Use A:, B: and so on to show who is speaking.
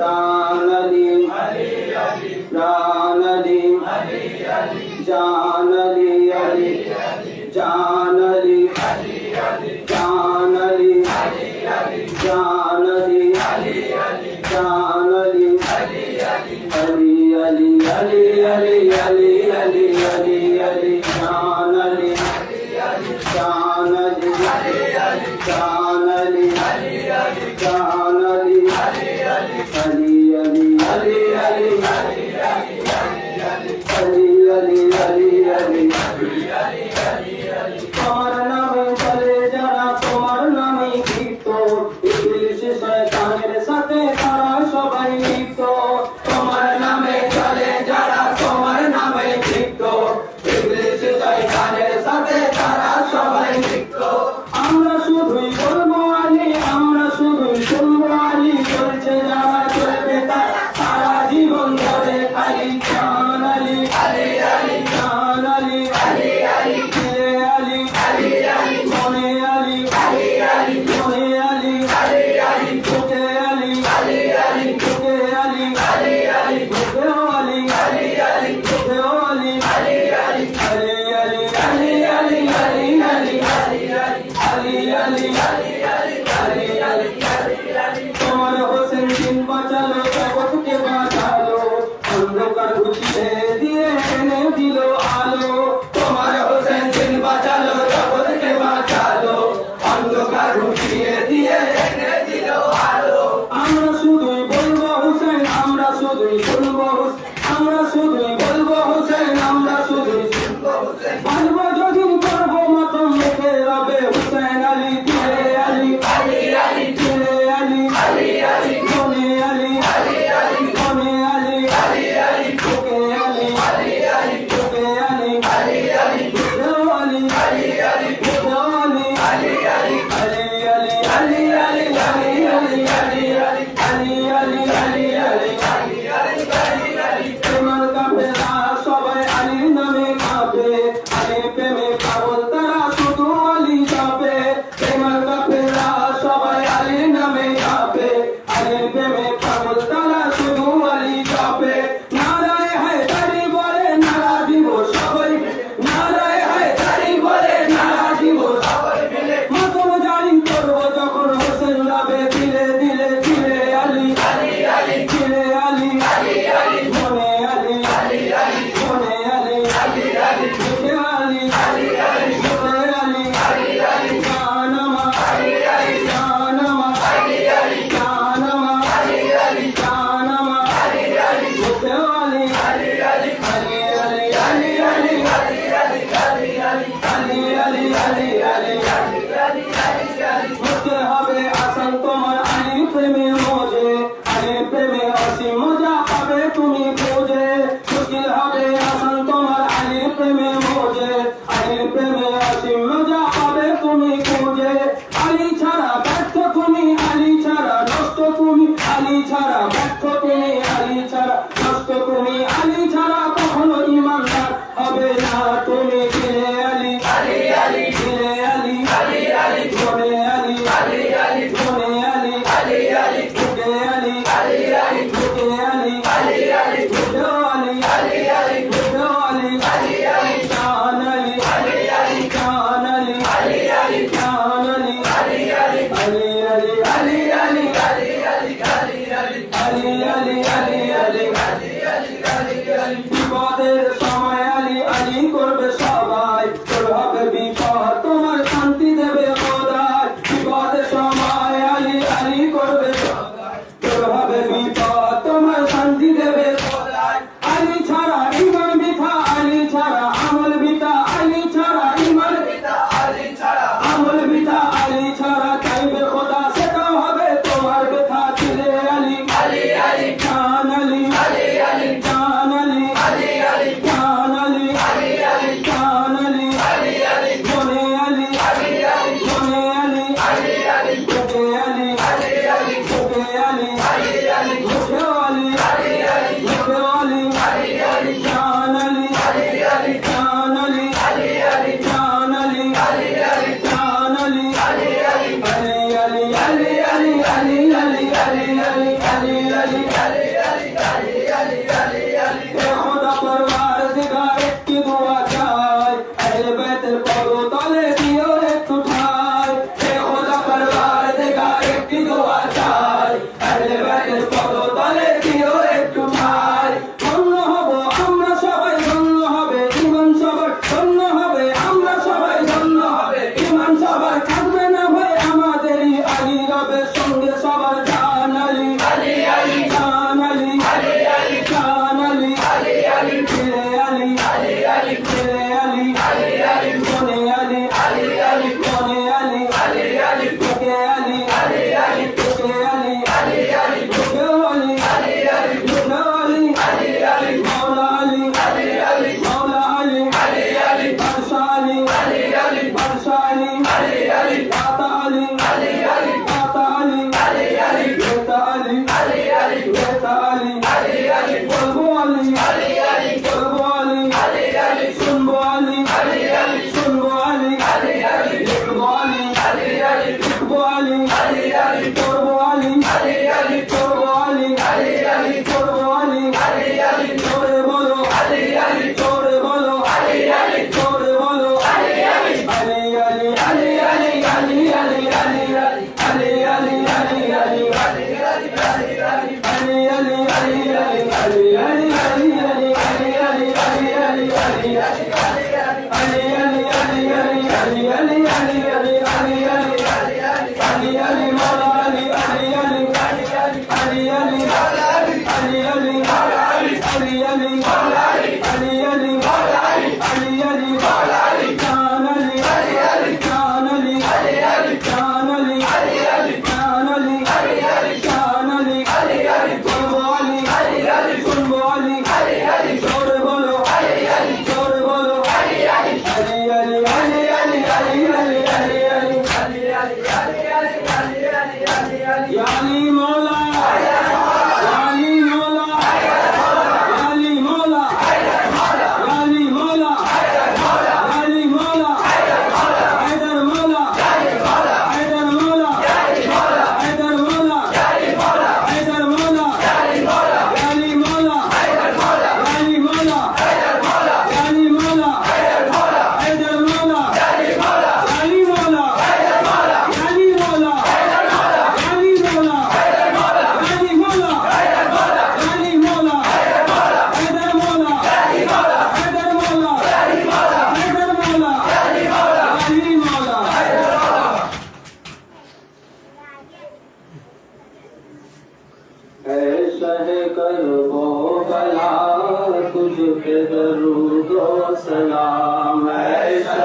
A: नदी حليم শুধুই বলব আমরা শুধুই বলব হোসেন আমরা শুধুই বলব। ಯೋಜನೆ ಸುಗ್ಗಿಲ್ Thank you, Father. Yeah, you can.